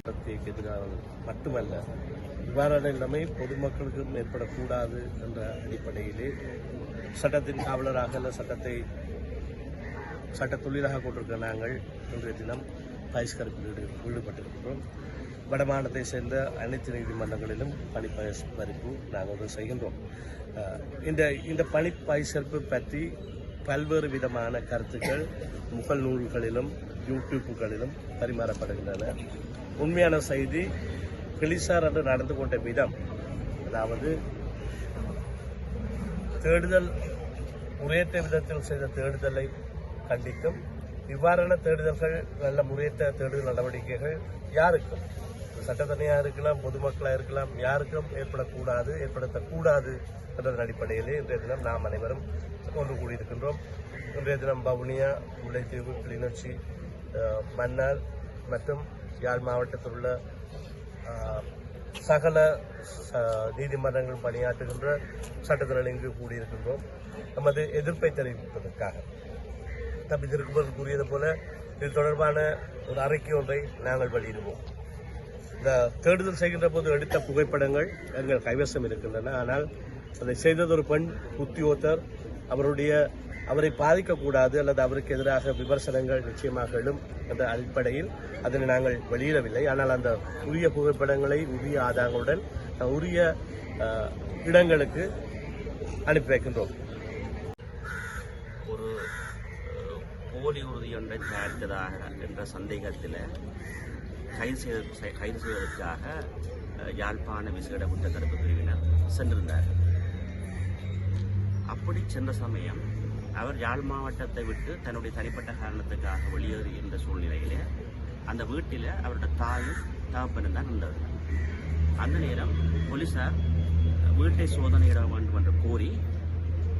சக்திக்கு எதிரானது மட்டுமல்ல இவ்வாறான நிலைமை பொதுமக்களுக்கும் ஏற்படக்கூடாது என்ற அடிப்படையிலே சட்டத்தின் காவலராக அல்ல சட்டத்தை சட்ட தொழிலாக கொண்டிருக்கிற நாங்கள் இன்றைய தினம் பகிஷ்கரிப்பில் ஈடுபட்டிருக்கிறோம் வடமாநிலத்தை சேர்ந்த அனைத்து நீதிமன்றங்களிலும் பணி பரிசரிப்பு நாங்கள் வந்து செய்கின்றோம் இந்த இந்த பணி பரிசரிப்பு பற்றி பல்வேறு விதமான கருத்துக்கள் முகல் நூல்களிலும் யூடியூப்புகளிலும் பரிமாறப்படுகின்றன. உண்மையான செய்தி கிளிசார் என்று நடந்து கொண்ட விதம் அதாவது தேடுதல் முறையற்ற விதத்தில் செய்த தேடுதலை கண்டிக்கும். இவ்வாறான தேடுதல்கள் நல்ல முறையற்ற தேடுதல் நடவடிக்கைகள் யாருக்கும் சட்டத்தனியாக இருக்கலாம் பொதுமக்களாக இருக்கலாம் யாருக்கும் ஏற்படக்கூடாது ஏற்படுத்தக்கூடாது என்ற அடிப்படையிலே இன்றைய தினம் நாம் அனைவரும் ஒன்று கூடியிருக்கின்றோம் இன்றைய தினம் வவுனியா முல்லைத்தீவு கிளிநொச்சி மன்னார் மற்றும் யாழ் மாவட்டத்தில் உள்ள சகல ச- நீதிமன்றங்கள் பணியாற்றுகின்ற சட்டத்தினர் இங்கு கூடியிருக்கின்றோம் நமது எதிர்ப்பை தெரிவிப்பதற்காக. தம்பி திருக்குமர் கூறியது போல இது தொடர்பான ஒரு அறிக்கை ஒன்றை நாங்கள் வெளியிடுவோம். இந்த தேடுதல் செய்கின்ற போது எடுத்த புகைப்படங்கள் எங்கள் கைவசம் இருக்கின்றன. ஆனால் அதை செய்ததொரு பெண் உத்தியோகத்தர். அவருடைய அவரை பாதிக்கக்கூடாது அல்லது அவருக்கு எதிராக விமர்சனங்கள் நிச்சயமாக எழும் என்ற அடிப்படையில் அதனை நாங்கள் வெளியிடவில்லை. ஆனால் அந்த உரிய புகைப்படங்களை உரிய ஆதாரங்களுடன் உரிய இடங்களுக்கு அனுப்பி வைக்கின்றோம். ஒரு போலி உறுதி ஒன்றை தயாரித்ததாக என்ற சந்தேகத்தில் கைது செய்த கைது செய்வதற்காக யாழ்ப்பாண விசேட குற்றத்தடுப்பு பிரிவினர் சென்றிருந்தார்கள் அப்படி சென்ற சமயம் அவர் யாழ் மாவட்டத்தை விட்டு தன்னுடைய தனிப்பட்ட காரணத்துக்காக வெளியேறுகின்ற சூழ்நிலையிலே அந்த வீட்டில் அவருடைய தாயும் தகப்பனும் தான் இருந்தார்கள். அந்த நேரம் போலீசார் வீட்டை சோதனையிட வேண்டும் என்று கோரி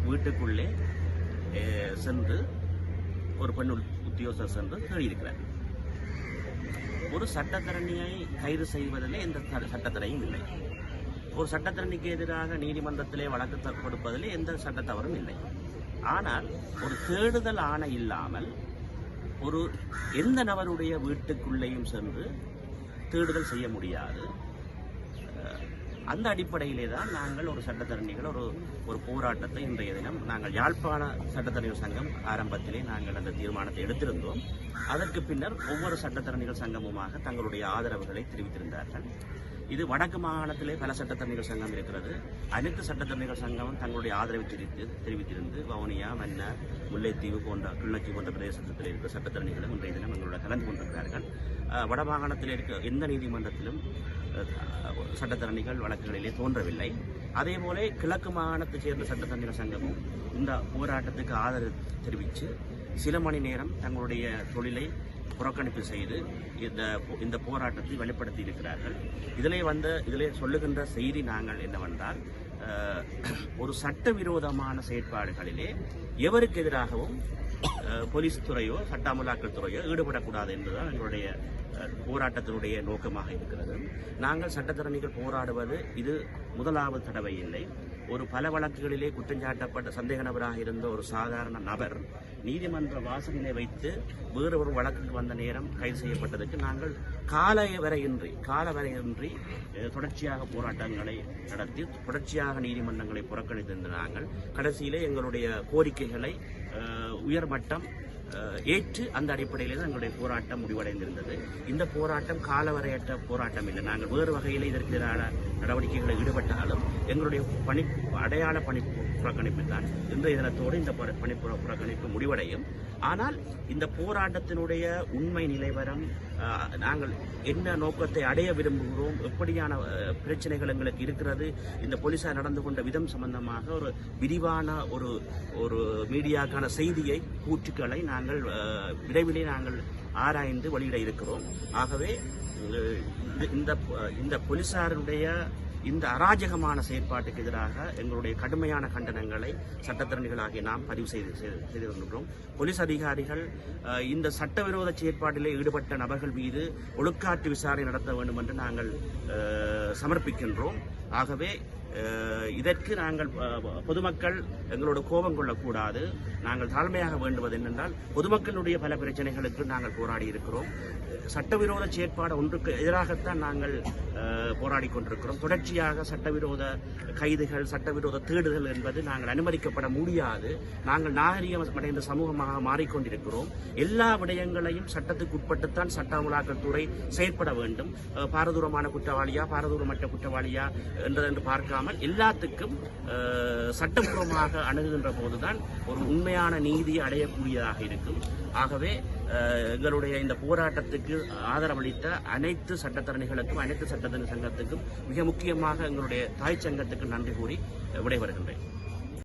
வீட்டுக்குள்ளே அஹ், சென்று ஒரு பெண் உத்- உத்தியோகஸ்தர் சென்று தேடியிருக்கிறார். ஒரு சட்டத்தரணியை கைது செய்வதில் எந்த த- சட்டத்தடையும் இல்லை. ஒரு சட்டத்தரணிக்கு எதிராக நீதிமன்றத்திலே வழக்கு கொடுப்பதில் எந்த சட்டத்தவரும் இல்லை. ஆனால் ஒரு தேடுதல் ஆணை இல்லாமல் ஒரு எந்த நபருடைய வீட்டுக்குள்ளேயும் சென்று தேடுதல் செய்ய முடியாது. அந்த அடிப்படையிலே தான் நாங்கள் ஒரு சட்டத்தரணிகள் ஒரு ஒரு போராட்டத்தை இன்றைய தினம் நாங்கள் யாழ்ப்பாண சட்டத்தரணிகள் சங்கம் ஆரம்பத்திலே நாங்கள் அந்த தீர்மானத்தை எடுத்திருந்தோம். அதற்கு பின்னர் ஒவ்வொரு சட்டத்தரணிகள் சங்கமுமாக தங்களுடைய ஆதரவுகளை தெரிவித்திருந்தார்கள். இது வடக்கு மாகாணத்திலே பல சட்டத்தரணிகள் சங்கம் இருக்கிறது. அனைத்து சட்டத்தரணிகள் சங்கமும் தங்களுடைய ஆதரவை தெரிவித்து தெரிவித்திருந்து வவுனியா மன்னார் முல்லைத்தீவு போன்ற கிள்ளச்சி போன்ற பிரதேசத்தில் இருக்கிற சட்டத்தரணிகளும் இன்றைய தினம் எங்களோட கலந்து கொண்டிருக்கிறார்கள். வடமாகாணத்தில் இருக்க எந்த நீதிமன்றத்திலும் சட்டத்தரணிகள் வழக்குகளிலே தோன்றவில்லை. அதே போல கிழக்கு மாகாணத்தைச் சேர்ந்த சட்டத்தரணிகள் சங்கமும் இந்த போராட்டத்துக்கு ஆதரவு தெரிவித்து சில மணி நேரம் தங்களுடைய தொழிலை புறக்கணிப்பு செய்து இந்த இந்த போராட்டத்தை வெளிப்படுத்தி இருக்கிறார்கள். இதிலே வந்த இதிலே சொல்லுகின்ற செய்தி நாங்கள் என்னவென்றால் ஒரு சட்டவிரோதமான செயற்பாடுகளிலே எவருக்கு எதிராகவும் போலீஸ் துறையோ சட்ட அமலாக்கல் துறையோ ஈடுபடக்கூடாது என்பதுதான் எங்களுடைய போராட்டத்தினுடைய நோக்கமாக இருக்கிறது. நாங்கள் சட்டத்தரணிகள் போராடுவது இது முதலாவது தடவை இல்லை. ஒரு பல வழக்குகளிலே குற்றஞ்சாட்டப்பட்ட சந்தேக நபராக இருந்த ஒரு சாதாரண நபர் நீதிமன்ற வாசலிலே வைத்து வேறு ஒரு வழக்குக்கு வந்த நேரம் கைது செய்யப்பட்டதற்கு நாங்கள் கால வரையின்றி கால வரையின்றி தொடர்ச்சியாக போராட்டங்களை நடத்தி தொடர்ச்சியாக நீதிமன்றங்களை புறக்கணித்திருந்த நாங்கள் கடைசியிலே எங்களுடைய கோரிக்கைகளை உயர்மட்டம் ஏற்று அந்த அடிப்படையிலே தான் எங்களுடைய போராட்டம் முடிவடைந்திருந்தது. இந்த போராட்டம் காலவரையற்ற போராட்டம் இல்லை. நாங்கள் வேறு வகையில் இதற்கு எதிரான நடவடிக்கைகளில் ஈடுபட்டாலும் எங்களுடைய பணி அடையாள பணி புறக்கணிப்பு தான். இன்றைய தினத்தோடு இந்த பணி புறக்கணிப்பு முடிவடையும். ஆனால் இந்த போராட்டத்தினுடைய உண்மை நிலைவரம் நாங்கள் என்ன நோக்கத்தை அடைய விரும்புகிறோம்? எப்படியான பிரச்சனைகள் எங்களுக்கு இருக்கிறது? இந்த போலீஸார் நடந்து கொண்ட விதம் சம்பந்தமாக ஒரு விரிவான ஒரு ஒரு மீடியாக்கான செய்தியை கூற்றுக்களை நாங்கள் விரைவிலே நாங்கள் ஆராய்ந்து வெளியிட இருக்கிறோம். ஆகவே இந்த இந்த போலீசாருடைய இந்த அராஜகமான செயற்பாட்டுக்கு எதிராக எங்களுடைய கடுமையான கண்டனங்களை சட்டத்தரணிகளாகிய நாம் பதிவு செய்து செய்து செய்து வருகின்றோம் போலீஸ் அதிகாரிகள் இந்த சட்டவிரோத செயற்பாட்டிலே ஈடுபட்ட நபர்கள் மீது ஒழுக்காற்று விசாரணை நடத்த வேண்டும் என்று நாங்கள் சமர்ப்பிக்கின்றோம். ஆகவே இதற்கு நாங்கள் பொதுமக்கள் எங்களோட கோபம் கொள்ளக்கூடாது. நாங்கள் தாழ்மையாக வேண்டுவது என்னென்றால் பொதுமக்களுடைய பல பிரச்சனைகளுக்கு நாங்கள் போராடி இருக்கிறோம். சட்டவிரோத செயற்பாடு ஒன்றுக்கு எதிராகத்தான் நாங்கள் போராடி கொண்டிருக்கிறோம். தொடர்ச்சியாக சட்டவிரோத கைதுகள் சட்டவிரோத தேடுதல் என்பது நாங்கள் அனுமதிக்கப்பட முடியாது. நாங்கள் நாகரிகம் அடைந்த சமூகமாக மாறிக்கொண்டிருக்கிறோம். எல்லா விடயங்களையும் சட்டத்துக்கு உட்பட்டுத்தான் சட்ட அமலாக்கத்துறை செயற்பட வேண்டும். பாரதூரமான குற்றவாளியா பாரதூரமற்ற குற்றவாளியா என்றதென்று இல்லாமல் எல்லாத்துக்கும் சட்டப்பூர்வமாக சட்டபூர்வமாக அணுகுகின்ற போதுதான் ஒரு உண்மையான நீதியை அடையக்கூடியதாக இருக்கும். ஆகவே எங்களுடைய இந்த போராட்டத்துக்கு ஆதரவளித்த அனைத்து சட்டத்தரணிகளுக்கும் அனைத்து சட்டத்தரணி சங்கத்துக்கும் மிக முக்கியமாக எங்களுடைய தாய் சங்கத்துக்கு நன்றி கூறி விடைபெறுகின்றேன்.